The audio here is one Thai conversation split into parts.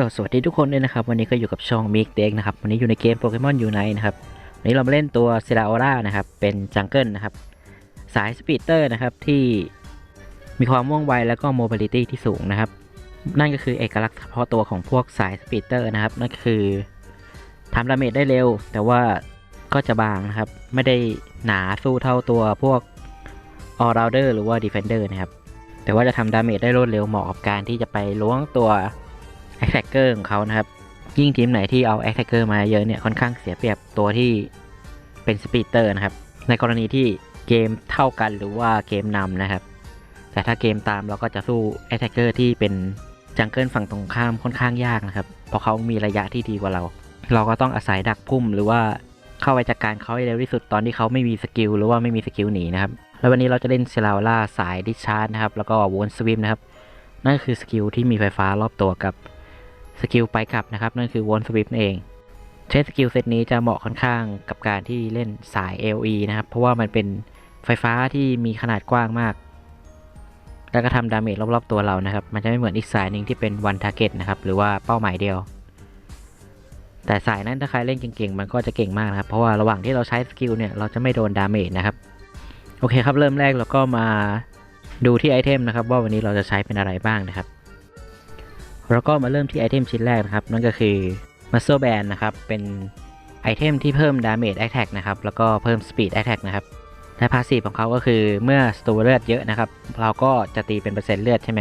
ก็สวัสดีทุกคนด้วยนะครับ วันนี้ก็อยู่กับช่องมิกเด็กนะครับ วันนี้อยู่ในเกมโปเกมอนยูไนนะครับ วันนี้เรามาเล่นตัวเซราโอรานะครับ เป็นจังเกิลนะครับ สายสปีดเตอร์นะครับที่มีความว่องไวแล้วก็โมบิลิตี้ที่สูงนะครับ นั่นก็คือเอกลักษณ์เฉพาะตัวของพวกสายสปีดเตอร์นะครับ นั่นคือทำดาเมจได้เร็ว แต่ว่าก็จะบางนะครับ ไม่ได้หนาสู้เท่าตัวพวก all rounder หรือว่า defender นะครับ แต่ว่าจะทำดาเมจได้รวดเร็วเหมาะกับการที่จะไปล้วงตัว attacker ของเขานะครับ ยิ่งทีมไหนที่เอา attacker มาเยอะเนี่ยค่อนข้างเสียเปรียบตัวที่เป็น speeder นะครับ ในกรณีที่เกมเท่ากันหรือว่าเกมนำนะครับ แต่ถ้าเกมตามเราก็จะสู้ attacker ที่เป็นจังเกิลฝั่งตรงข้ามค่อนข้างยากนะครับ เพราะเขามีระยะที่ดีกว่าเรา เราก็ต้องอาศัยดักพุ่มหรือว่าเข้าไปจัดการเขาให้เร็วที่สุดตอนที่เขาไม่มีสกิลหรือว่าไม่มีสกิลหนีนะครับ แล้ววันนี้เราจะเล่นเซลาล่าสายดิชาร์ดนะครับ แล้วก็วนสวิมนะครับ นั่นคือสกิลที่มีไฟฟ้ารอบตัวกับ สกิลไปกลับนะครับนั่นคือวนสวิมนั่นเองใช้สกิลเซตนี้จะเหมาะค่อนข้างกับการที่เล่นสาย LE นะครับ เพราะว่ามันเป็นไฟฟ้าที่มีขนาดกว้างมาก แล้วก็ทำดาเมจรอบๆตัวเรานะครับ มันจะไม่เหมือนอีกสายหนึ่งที่เป็น one target นะครับ หรือว่าเป้าหมายเดียว แต่สายนั้นถ้าใครเล่นเก่งๆ มันก็จะเก่งมากนะครับ เพราะว่าระหว่างที่เราใช้สกิลเนี่ยเราจะไม่โดนดาเมจนะครับ โอเคครับเริ่มแรกเราก็มาดูที่ไอเทมนะครับว่าวันนี้เราจะใช้เป็นอะไรบ้างนะครับ แล้วก็มาเริ่มที่ไอเทมชิ้นแรกนะครับ นั่นก็คือ Muscle Band นะครับ เป็นไอเทมที่เพิ่ม Damage Attack นะครับ แล้วก็เพิ่ม Speed Attack นะครับและพาสซีฟของเขาก็คือเมื่อสตูเลือดเยอะนะครับ เราก็จะตีเป็นเปอร์เซ็นต์เลือดใช่ไหม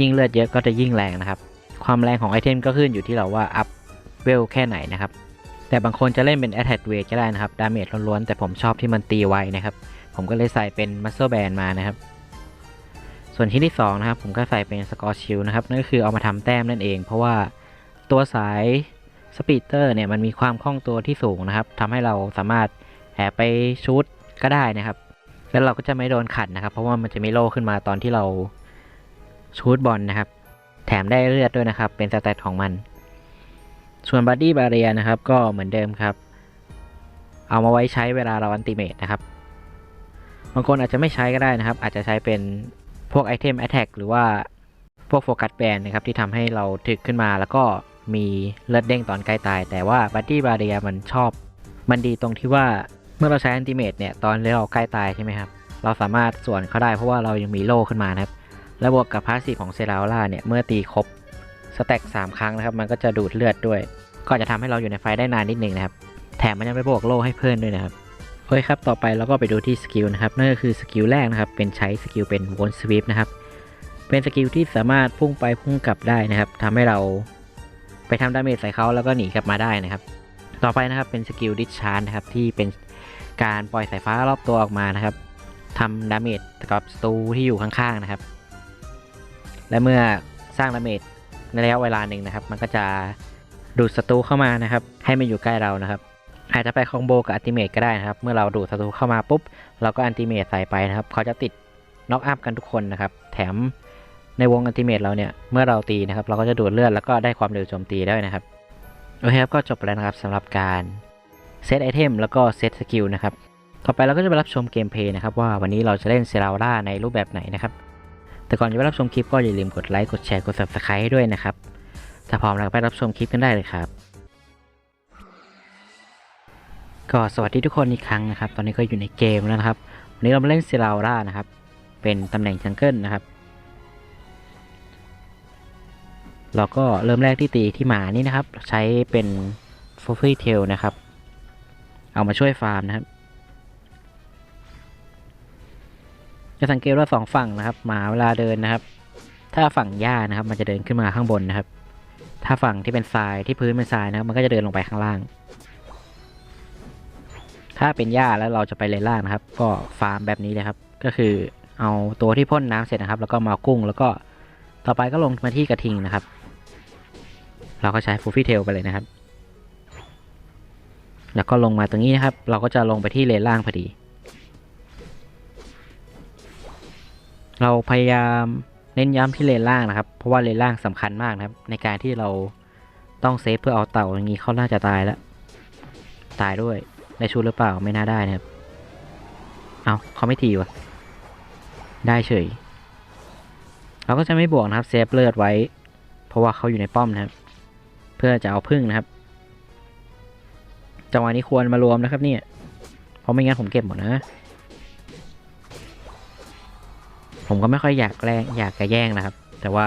ยิ่งเลือดเยอะก็จะยิ่งแรงนะครับ ความแรงของไอเทมก็ขึ้นอยู่ที่เราว่าอัพเวลแค่ไหนนะครับ แต่บางคนจะเล่นเป็น Attack w a ก็ได้นะครับ ดาเมจล้วนๆ แต่ผมชอบที่มันตีไวนะครับ ผมก็เลยใส่เป็น Muscle Band มานะครับ ส่วนชิ้นที่2นะครับผมก็ใส่เป็น Score Shield นะครับนั่นก็คือเอามาทำแต้มนั่นเอง เพราะว่าตัวสายสปีดเตอร์เนี่ยมันมีความคล่องตัวที่สูงนะครับทำให้เราสามารถแอบไปชูตก็ได้นะครับ แล้วเราก็จะไม่โดนขัดนะครับ เพราะว่ามันจะไมีโล่ขึ้นมาตอนที่เราชูตบอลนะครับ แถมได้เลือดด้วยนะครับ เป็นสแตทของมัน ส่วนบัดดี้บาเรียนะครับ ก็เหมือนเดิมครับ เอามาไว้ใช้เวลาเราอันติเมตนะครับบางคนอาจจะไม่ใช้ก็ได้นะครับ อาจจะใช้เป็น พวกไอเทมแอ t แทกหรือว่าพวกโฟกัสแบนนะครับที่ทำให้เราถึกขึ้นมาแล้วก็มีเลือดเด้งตอนใกล้ตาย แต่ว่าบัดดี้บาเรียมันชอบ มันดีตรงที่ว่าเมื่อเราใช้แอนติเมตเนี่ยตอนที่เราใกล้ตายใช่ไหมครับเราสามารถสวนเขาได้เพราะว่าเรายังมีโล่ขึ้นมานะครับและบวกกับพาสซีฟของเซราล่าเนี่ยเมื่อตีครบสแต็ก3ครั้งนะครับมันก็จะดูดเลือดด้วย ก็จะทำให้เราอยู่ในไฟได้นานนิดนึงนะครับแถมมันยังไปบวกโล่ให้เพื่อนด้วยนะครับ โอเคครับต่อไปเราก็ไปดูที่สกิลนะครับนั่นก็คือสกิลแรกนะครับเป็นใช้สกิลเป็นวนสวีปนะครับเป็นสกิลที่สามารถพุ่งไปพุ่งกลับได้นะครับทำให้เราไปทำดาเมจใส่เขาแล้วก็หนีกลับมาได้นะครับ ต่อไปนะครับเป็นสกิลดิชาร์นะครับที่เป็นการปล่อยสายฟ้ารอบตัวออกมานะครับทำดาเมจกับศัตรูที่อยู่ข้างๆนะครับ และเมื่อสร้างดาเมจในระยะเวลาหนึ่งนะครับ มันก็จะดูดศัตรูเข้ามานะครับ ให้มาอยู่ใกล้เรานะครับ อาจจะไปคอมโบกับอัลติเมทก็ได้นะครับ เมื่อเราดูดศัตรูเข้ามาปุ๊บ เราก็อัลติเมทใส่ไปนะครับ เขาจะติดน็อกอัพกันทุกคนนะครับ แถมในวงอัลติเมทเราเนี่ย เมื่อเราตีนะครับ เราก็จะดูดเลือดแล้วก็ได้ความเร็วโจมตีได้นะครับ โอเคครับ ก็จบไปแล้วนะครับสำหรับการเซตไอเทมแล้วก็เซตสกิลนะครับ ต่อไปเราก็จะไปรับชมเกมเพลย์นะครับว่าวันนี้เราจะเล่นเซราล่าในรูปแบบไหนนะครับ แต่ก่อนจะไปรับชมคลิปก็อย่าลืมกดไลค์ กดแชร์ กด subscribe ให้ด้วยนะครับ ถ้าพร้อมแล้วไปรับชมคลิปกันได้เลยครับ ก็สวัสดีทุกคนอีกครั้งนะครับ ตอนนี้ก็อยู่ในเกมแล้วนะครับ วันนี้เรามาเล่นเซราล่านะครับ เป็นตำแหน่งจังเกิลนะครับ เราก็เริ่มแรกที่ตีที่หมานี่นะครับ ใช้เป็นฟอฟฟี่เทลนะครับ เอามาช่วยฟาร์มนะครับ จะสังเกตว่าสองฝั่งนะครับ หมาเวลาเดินนะครับ ถ้าฝั่งหญ้านะครับ มันจะเดินขึ้นมาข้างบนนะครับ ถ้าฝั่งที่เป็นทรายที่พื้นเป็นทรายนะครับ มันก็จะเดินลงไปข้างล่าง ถ้าเป็นหญ้าแล้วเราจะไปเลนล่างนะครับ ก็ฟาร์มแบบนี้เลยครับ ก็คือเอาตัวที่พ่นน้ำเสร็จนะครับ แล้วก็มากุ้ง แล้วก็ต่อไปก็ลงมาที่กระทิงนะครับ เราก็ใช้ฟูฟี่เทลไปเลยนะครับ แล้วก็ลงมาตรงนี้นะครับ เราก็จะลงไปที่เลนล่างพอดี เราพยายามเน้นย้ำที่เลนล่างนะครับ เพราะว่าเลนล่างสำคัญมากนะครับ ในการที่เราต้องเซฟเพื่อเอาเต่าอย่างนี้เขาน่าจะตายแล้ว ตายด้วย ได้ชูหรือเปล่าไม่น่าได้นะครับ เอาเขาไม่ทีวะ ได้เฉย เราก็จะไม่บวกนะครับเซฟเลือดไว้ เพราะว่าเขาอยู่ในป้อมนะครับ เพื่อจะเอาพึ่งนะครับ จังหวะนี้ควรมารวมนะครับเนี่ย เพราะไม่งั้นผมเก็บหมดนะ ผมก็ไม่ค่อยอยากแรงอยากจะแย่งนะครับ แต่ว่า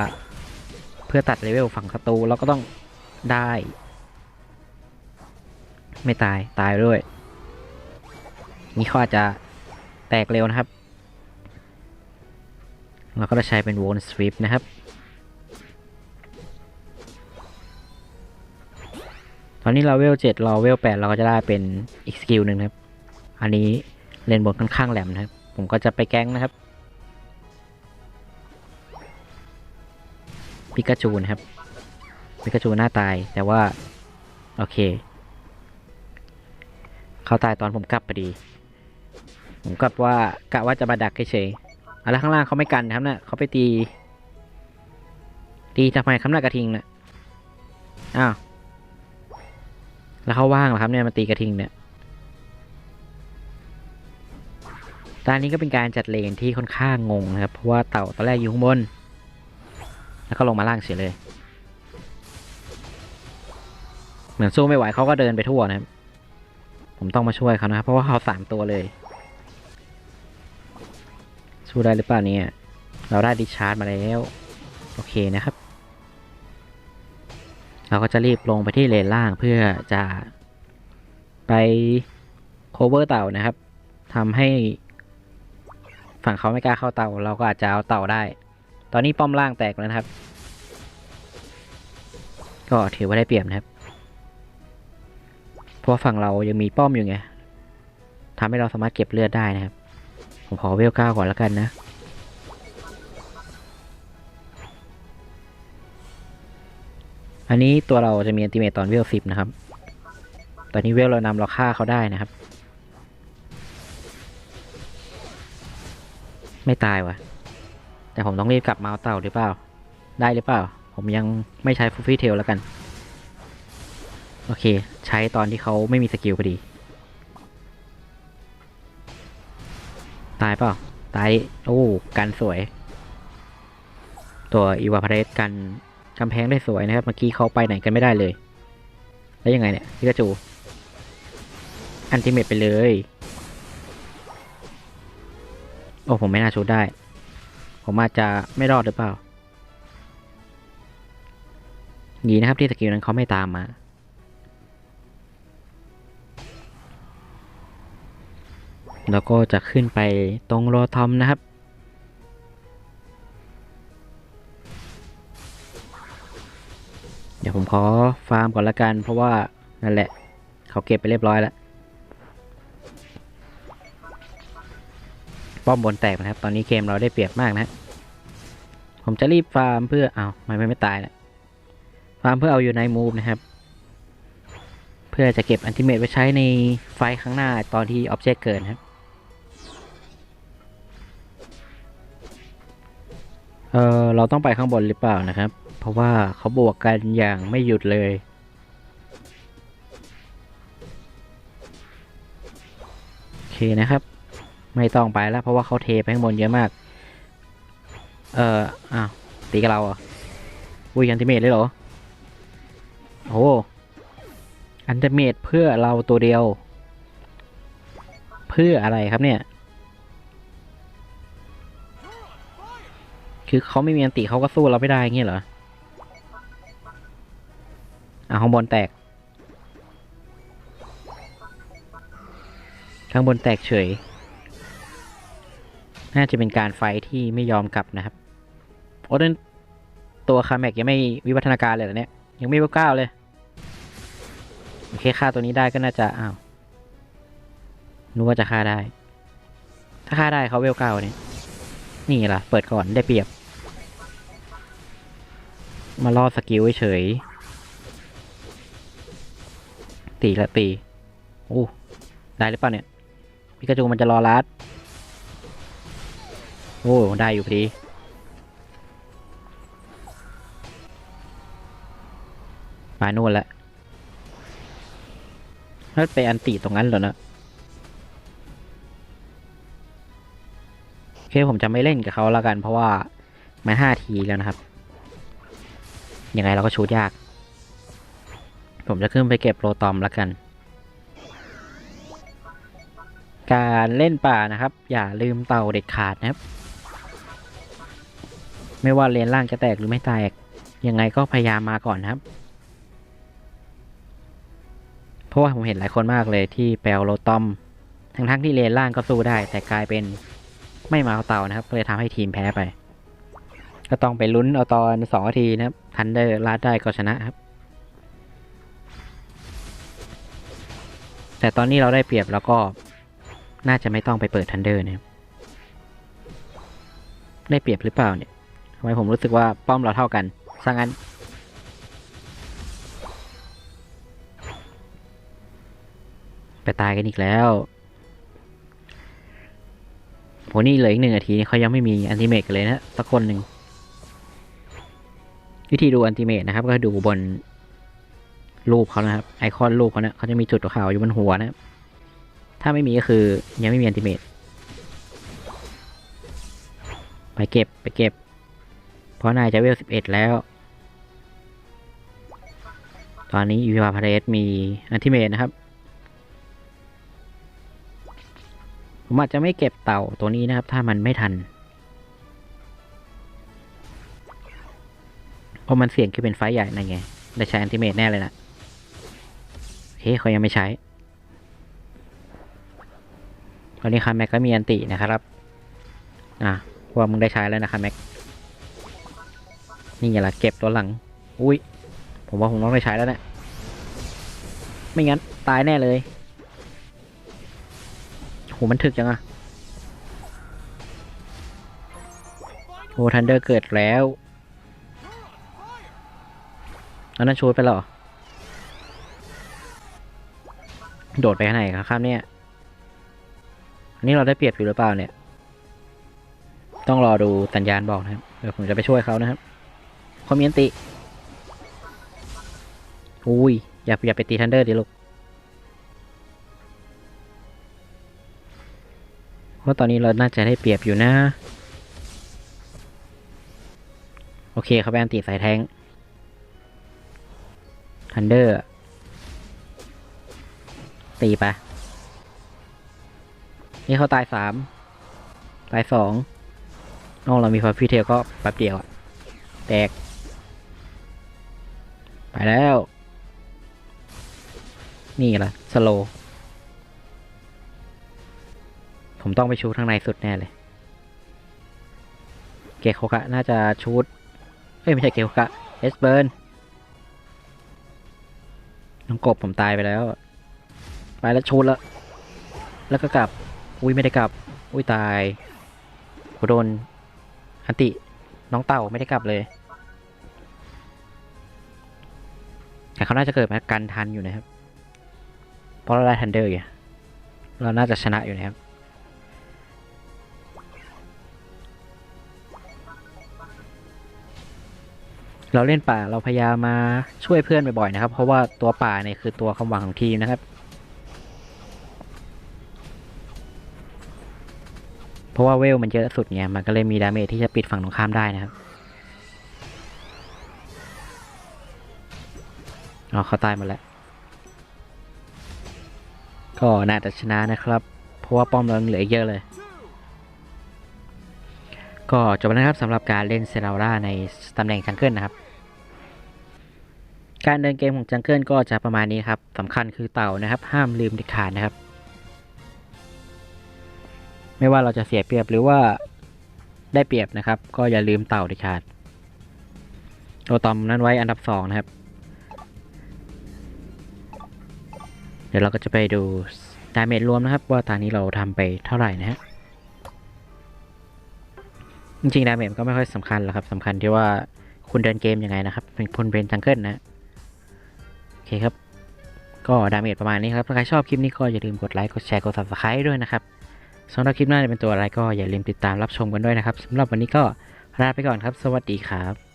เพื่อตัดเลเวลฝั่งศัตรูเราก็ต้องได้ ไม่ตาย ตายด้วย นี่ขาอาจะแตกเร็วนะครับ เราก็จะใช้เป็นวนสวิปนะครับ ตอนนี้เราเวลเจ็ดเราเวลแปดเราก็จะได้เป็นอีกสกิลหนึ่งครับ อันนี้เลนบนค่อนข้างแหลมนะครับ ผมก็จะไปแก๊งนะครับปิกาจูนะครับปิกาจูหน้าตายแต่ว่า โอเค เขาตายตอนผมกลับพอดี ผมกลับว่ากะว่าจะมาดักเฉยๆอะไรข้างล่างเขาไม่กันนะครับนะ่ะเขาไปตี ตีทำไมคำหน้ากระทิงนะ่ะอ้าวแล้วเขาว่างเหรอครับเนี่ยมาตีกระทิงเนี่ยตอนนี้ก็เป็นการจัดเลนที่ค่อนข้างงงนะครับ เพราะว่าเต่าตอนแรกอยู่ข้างบน แล้วก็ลงมาล่างเสียเลย เหมือนสู้ไม่ไหวเขาก็เดินไปทั่วนะครับ ผมต้องมาช่วยเขานะครับ เพราะว่าเขาสามตัวเลย สู้ได้หรือเปล่าเนี่ย เราได้ดิชาร์จมาแล้ว โอเคนะครับ เราก็จะรีบลงไปที่เลนล่างเพื่อจะไปโคเวอร์เต่านะครับทำให้ฝั่งเขาไม่กล้าเข้าเต่า เราก็อาจจะเอาเต่าได้ ตอนนี้ป้อมล่างแตกแล้วนะครับ ก็ถือว่าได้เปรียบนะครับ เพราะฝั่งเรายังมีป้อมอยู่ไงทำให้เราสามารถเก็บเลือดได้นะครับ ผมขอเวลเก้าก่อนแล้วกันนะ อันนี้ตัวเราจะมีอันติเมตตอนเวลสิบนะครับ ตอนนี้เวลเรานำเราฆ่าเขาได้นะครับ ไม่ตายวะแต่ผมต้องรีบกลับมาเอาเต่าหรือเปล่า ได้หรือเปล่า ผมยังไม่ใช้ฟูฟี่เทลแล้วกัน โอเค ใช้ตอนที่เขาไม่มีสกิลพอดี ตายเปล่าตาย โอ้ กันสวย ตัวอีวาพาเรสกันกำแพงได้สวยนะครับ เมื่อกี้เขาไปไหนกันไม่ได้เลย แล้วยังไงเนี่ยพิกาจู อันติเมตไปเลย โอ้ผมไม่น่าชูดได้ ผมอาจจะไม่รอดหรือเปล่า ดีนะครับที่สกิลนั้นเขาไม่ตามมา แล้วก็จะขึ้นไปตรงโรทอมนะครับ เดี๋ยวผมขอฟาร์มก่อนละกัน เพราะว่านั่นแหละ เขาเก็บไปเรียบร้อยแล้ว ป้อมบนแตกนะครับ ตอนนี้เกมเราได้เปรียบมากนะผมจะรีบฟาร์มเพื่อเอาไม่ไม่ไม่ตายนะฟาร์มเพื่อเอาอยู่ในมูฟนะครับ เพื่อจะเก็บอันติเมตไว้ใช้ในไฟข้างหน้าตอนที่ออบเจกต์เกิดครับ เออเราต้องไปข้างบนหรือเปล่านะครับ เพราะว่าเขาบวกกันอย่างไม่หยุดเลยโอเคนะครับ ไม่ต้องไปแล้ว เพราะว่าเขาเทไปข้างบนเยอะมาก เอออ้าวตีกับเราอะอุ้ยอันติเมตเลยเหรอโอ้อันติเมตเพื่อเราตัวเดียว เพื่ออะไรครับเนี่ย คือเขาไม่มีอันติเขาก็สู้เราไม่ได้เงี้ยเหรออะข้างบนแตก ข้างบนแตกเฉย น่าจะเป็นการไฟที่ไม่ยอมกลับนะครับ โอ้นั่นตัวคาแม็กยังไม่วิวัฒนาการเลยเหรอเนี่ย ยังไม่เวลเก้าเลย โอเคฆ่าตัวนี้ได้ก็น่าจะ อ้าวนึกว่าจะฆ่าได้ ถ้าฆ่าได้เขาเวลเก้าเนี่ยนี่ล่ะ เปิดก่อนได้เปรียบ มาล่อสกิลเฉย ตีละตีโอ้ได้หรือเปล่าเนี่ยพิกาจูมันจะรอรัดโอ้ได้อยู่พอดีมานู่นละแล้วไปอันตีตรงนั้นเหรอนะโอเคผมจะไม่เล่นกับเขาแล้วกัน เพราะว่ามันห้าทีแล้วนะครับ ยังไงเราก็ชูดยาก ผมจะขึ้นไปเก็บโรตอมแล้วกัน การเล่นป่านะครับ อย่าลืมเต่าเด็ดขาดนะครับ ไม่ว่าเลนล่างจะแตกหรือไม่แตก ยังไงก็พยายามมาก่อนนะครับ เพราะว่าผมเห็นหลายคนมากเลยที่แปลโรตอม ทั้งทั้งๆที่เลนล่างก็สู้ได้ แต่กลายเป็นไม่มาเอาเต่านะครับ ก็เลยทำให้ทีมแพ้ไป ก็ต้องไปลุ้นเอาตอนสองนาทีนะครับ ทันเดอร์ลาดได้ก็ชนะครับ แต่ตอนนี้เราได้เปรียบแล้วก็น่าจะไม่ต้องไปเปิดทันเดอร์นะครับ ได้เปรียบหรือเปล่าเนี่ยทำไมผมรู้สึกว่าป้อมเราเท่ากันซะงั้น ไปตายกันอีกแล้วโหนี่เหลืออีกหนึ่งนาทีนี่เขายังไม่มีอันติเมตกันเลยนะสักคนหนึ่ง วิธีดูอันติเมตนะครับ ก็ดูบนรูปเขานะครับ ไอคอนรูปเขาเนะเขาจะมีจุดขาวอยู่บนหัวนะครับถ้าไม่มีก็คือยังไม่มีอันติเมตไปเก็บไปเก็บ เพราะนายจะเวลสิบเอ็ดแล้ว ตอนนี้อีวาพาเรสมีอันติเมตนะครับผมอาจจะไม่เก็บเต่าตัวนี้นะครับ ถ้ามันไม่ทัน ราะมันเสี่ยงคือเป็นไฟใหญ่นั่นไงได้ใช้อันติเมตแน่เลยนะเฮ้ยเขายังไม่ใช้ตอนนี้คาแม็กก็มีอันตินะครับ อะว่ามึงได้ใช้แล้วนะคะแม็ก นี่อย่าละเก็บตัวหลัง อุ้ย ผมว่าผมต้องได้ใช้แล้วเนะี่ย ไม่งั้นตายแน่เลยโหมันถึกจังอะโอ้ทันเดอร์เกิดแล้ว อันนั้นชูดไปหรอ โดดไปไหนครับครับเนี่ย อันนี้เราได้เปรียบอยู่หรือเปล่าเนี่ย ต้องรอดูสัญญาณบอกนะครับ เดี๋ยวผมจะไปช่วยเขานะครับคอมเมนติ อุ้ย อย่าอย่าไปตีทันเดอร์ดิลูก เพราะตอนนี้เราน่าจะได้เปรียบอยู่นะ โอเคเขาไปอันติสายแทง ทันเดอร์ ตีไป นี่เขาตายสาม ตายสองนอกเรามีฟาฟิเทลก็แป๊บเดียวอะแตก ไปแล้ว นี่ละสโล ผมต้องไปชูทางในสุดแน่เลย เกโคกะน่าจะชูดเอ้ย ไม่ใช่เกโคกะเอสเบิร์น น้องกบผมตายไปแล้ว ไปแล้วชูดแล้ว แล้วก็กลับ อุ้ยไม่ได้กลับ อุ้ยตายกูโดนอันติ น้องเต่าไม่ได้กลับเลย แต่เขาน่าจะเกิดมาการทันอยู่นะครับ เพราะเราได้ทันเดอร์อยู่เราน่าจะชนะอยู่นะครับ เราเล่นป่าเราพยายามมาช่วยเพื่อนบ่อยๆนะครับ เพราะว่าตัวป่าเนี่ยคือตัวความหวังของทีมนะครับ เพราะว่าเวลมันเยอะสุดไงมันก็เลยมีดาเมจที่จะปิดฝั่งตรงข้ามได้นะครับอ๋อเขาตายหมดแล้ว ก็น่าจะชนะนะครับ เพราะว่าป้อมเราเหลือเยอะเลย ก็จบแล้วนะครับสำหรับการเล่นเซราร่าในตำแหน่งจังเกิลนะครับ การเดินเกมของจังเกิลก็จะประมาณนี้ครับสำคัญคือเต่านะครับ ห้ามลืมเด็ดขาดนะครับ ไม่ว่าเราจะเสียเปรียบหรือว่าได้เปรียบนะครับ ก็อย่าลืมเต่าเด็ดขาดโอตอมนั้นไว้อันดับสองนะครับ เดี๋ยวเราก็จะไปดูดาเมจรวมนะครับ ว่าตอนนี้เราทำไปเท่าไหร่นะฮะ จริงๆดาเมจก็ไม่ค่อยสำคัญหรอกครับสำคัญที่ว่าคุณเดินเกมยังไงนะครับ เป็นพลเป็นจังเกิลนะโอเคครับ ก็ดาเมจประมาณนี้ครับถ้าใครชอบคลิปนี้ก็อย่าลืมกดไลค์กดแชร์กด subscribe ด้วยนะครับสำหรับคลิปหน้าจะเป็นตัวอะไรก็อย่าลืมติดตามรับชมกันด้วยนะครับสำหรับวันนี้ก็ลาไปก่อนครับ สวัสดีครับ